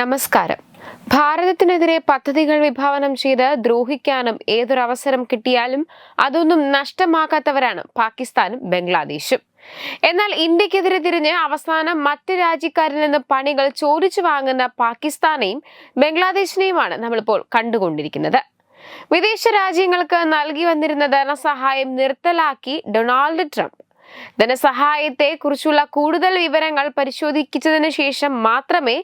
നമസ്കാരം. ഭാരതത്തിനെതിരെ പദ്ധതികൾ വിഭാവനം ചെയ്ത് ദ്രോഹിക്കാനും ഏതൊരവസരം കിട്ടിയാലും അതൊന്നും നഷ്ടമാക്കാത്തവരാണ് പാകിസ്ഥാനും ബംഗ്ലാദേശും. എന്നാൽ ഇന്ത്യക്കെതിരെ തിരിഞ്ഞ് അവസാനം മറ്റ് രാജ്യക്കാരിൽ നിന്ന് പണികൾ ചോദിച്ചു വാങ്ങുന്ന പാകിസ്ഥാനെയും ബംഗ്ലാദേശിനെയുമാണ് നമ്മളിപ്പോൾ കണ്ടുകൊണ്ടിരിക്കുന്നത്. വിദേശ രാജ്യങ്ങൾക്ക് നൽകി വന്നിരുന്ന ധനസഹായം നിർത്തലാക്കി ഡൊണാൾഡ് ട്രംപ് ധനസഹായത്തെ കുറിച്ചുള്ള കൂടുതൽ വിവരങ്ങൾ പരിശോധിച്ചതിന് ശേഷം മാത്രമേ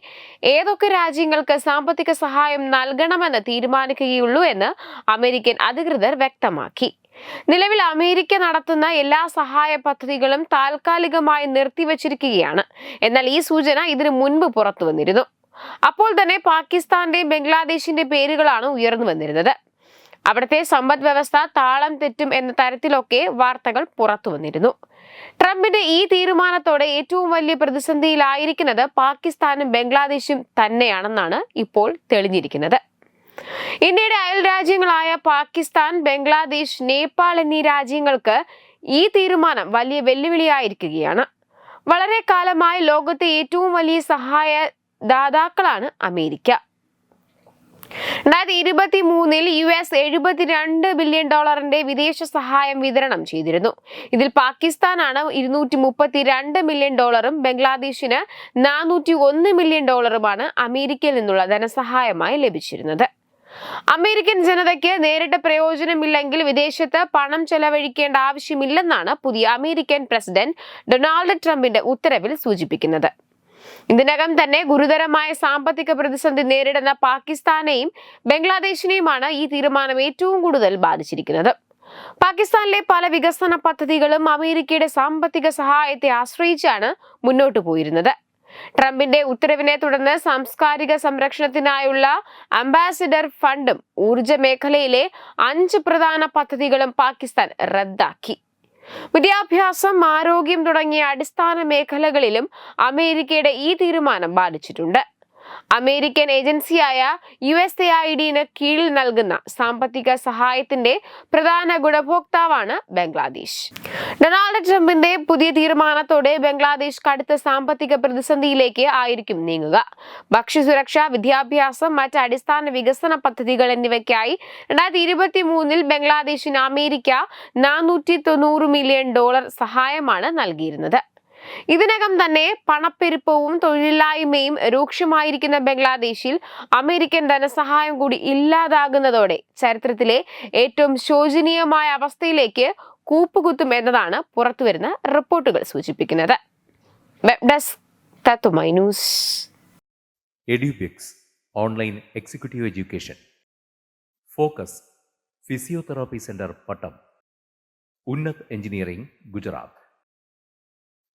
ഏതൊക്കെ രാജ്യങ്ങൾക്ക് സാമ്പത്തിക സഹായം നൽകണമെന്ന് തീരുമാനിക്കുകയുള്ളൂ എന്ന് അമേരിക്കൻ അധികൃതർ വ്യക്തമാക്കി. നിലവിൽ അമേരിക്ക നടത്തുന്ന എല്ലാ സഹായ പദ്ധതികളും താൽക്കാലികമായി നിർത്തിവച്ചിരിക്കുകയാണ്. എന്നാൽ ഈ സൂചന ഇതിനു മുൻപ് പുറത്തു വന്നിരുന്നു അപ്പോൾ തന്നെ പാകിസ്ഥാന്റെയും ബംഗ്ലാദേശിന്റെ പേരുകളാണ് ഉയർന്നു വന്നിരുന്നത് അവിടുത്തെ സമ്പദ് വ്യവസ്ഥ താളം തെറ്റും എന്ന തരത്തിലൊക്കെ വാർത്തകൾ പുറത്തു വന്നിരുന്നു. ട്രംപിന്റെ ഈ തീരുമാനത്തോടെ ഏറ്റവും വലിയ പ്രതിസന്ധിയിലായിരിക്കുന്നത് പാകിസ്ഥാനും ബംഗ്ലാദേശും തന്നെയാണെന്നാണ് ഇപ്പോൾ തെളിഞ്ഞിരിക്കുന്നത്. ഇന്ത്യയുടെ അയൽ രാജ്യങ്ങളായ പാകിസ്ഥാൻ ബംഗ്ലാദേശ് നേപ്പാൾ എന്നീ രാജ്യങ്ങൾക്ക് ഈ തീരുമാനം വലിയ വെല്ലുവിളിയായിരിക്കുകയാണ്. വളരെ കാലമായി ലോകത്തെ ഏറ്റവും വലിയ സഹായ ദാതാക്കളാണ് അമേരിക്ക. രണ്ടായിരത്തി ഇരുപത്തി മൂന്നിൽ യു എസ് എഴുപത്തിരണ്ട് ബില്യൺ ഡോളറിന്റെ വിദേശ സഹായം വിതരണം ചെയ്തിരുന്നു. ഇതിൽ പാകിസ്ഥാനാണ് ഇരുന്നൂറ്റി മുപ്പത്തി രണ്ട് മില്യൺ ഡോളറും ബംഗ്ലാദേശിന് നാനൂറ്റി ഒന്ന് മില്യൺ ഡോളറുമാണ് അമേരിക്കയിൽ നിന്നുള്ള ധനസഹായമായി ലഭിച്ചിരുന്നത്. അമേരിക്കൻ ജനതയ്ക്ക് നേരിട്ട് പ്രയോജനമില്ലെങ്കിൽ വിദേശത്ത് പണം ചെലവഴിക്കേണ്ട ആവശ്യമില്ലെന്നാണ് പുതിയ അമേരിക്കൻ പ്രസിഡന്റ് ഡൊണാൾഡ് ട്രംപിന്റെ ഉത്തരവിൽ സൂചിപ്പിക്കുന്നത്. ഇതിനകം തന്നെ ഗുരുതരമായ സാമ്പത്തിക പ്രതിസന്ധി നേരിടുന്ന പാകിസ്ഥാനെയും ബംഗ്ലാദേശിനെയുമാണ് ഈ തീരുമാനം ഏറ്റവും കൂടുതൽ ബാധിച്ചിരിക്കുന്നത്. പാകിസ്ഥാനിലെ പല വികസന പദ്ധതികളും അമേരിക്കയുടെ സാമ്പത്തിക സഹായത്തെ ആശ്രയിച്ചാണ് മുന്നോട്ടു പോയിരുന്നത്. ട്രംപിന്റെ ഉത്തരവിനെ തുടർന്ന് സാംസ്കാരിക സംരക്ഷണത്തിനായുള്ള അംബാസിഡർ ഫണ്ടും ഊർജ മേഖലയിലെ അഞ്ച് പ്രധാന പദ്ധതികളും പാകിസ്ഥാൻ റദ്ദാക്കി. വിദ്യാഭ്യാസം ആരോഗ്യം തുടങ്ങിയ അടിസ്ഥാന മേഖലകളിലും അമേരിക്കയുടെ ഈ തീരുമാനം ബാധിച്ചിട്ടുണ്ട് അമേരിക്കൻ ഏജൻസിയായ യു എസ് എ ഐ ഡിന് കീഴിൽ നൽകുന്ന സാമ്പത്തിക സഹായത്തിന്റെ പ്രധാന ഗുണഭോക്താവാണ് ബംഗ്ലാദേശ്. ഡൊണാൾഡ് ട്രംപിന്റെ പുതിയ തീരുമാനത്തോടെ ബംഗ്ലാദേശ് കടുത്ത സാമ്പത്തിക പ്രതിസന്ധിയിലേക്ക് ആയിരിക്കും നീങ്ങുക. ഭക്ഷ്യസുരക്ഷ വിദ്യാഭ്യാസം മറ്റ് അടിസ്ഥാന വികസന പദ്ധതികൾ എന്നിവയ്ക്കായി രണ്ടായിരത്തി ഇരുപത്തി മൂന്നിൽ ബംഗ്ലാദേശിന് അമേരിക്ക നാനൂറ്റി തൊണ്ണൂറ് മില്യൺ ഡോളർ സഹായമാണ് നൽകിയിരുന്നത്. ഇതിനകം തന്നെ പണപ്പെരുപ്പവും തൊഴിലില്ലായ്മയും രൂക്ഷമായിരിക്കുന്ന ബംഗ്ലാദേശിൽ അമേരിക്കൻ ധനസഹായം കൂടി ഇല്ലാതാകുന്നതോടെ ചരിത്രത്തിലെ ഏറ്റവും ശോചനീയമായ അവസ്ഥയിലേക്ക് കൂപ്പുകുത്തും എന്നതാണ് പുറത്തുവരുന്ന റിപ്പോർട്ടുകൾ സൂചിപ്പിക്കുന്നത്. Web desk online executive education focus physiotherapy centre Pattom ഉന്നത് എഞ്ചിനീയറിംഗ് ഗുജറാത്ത്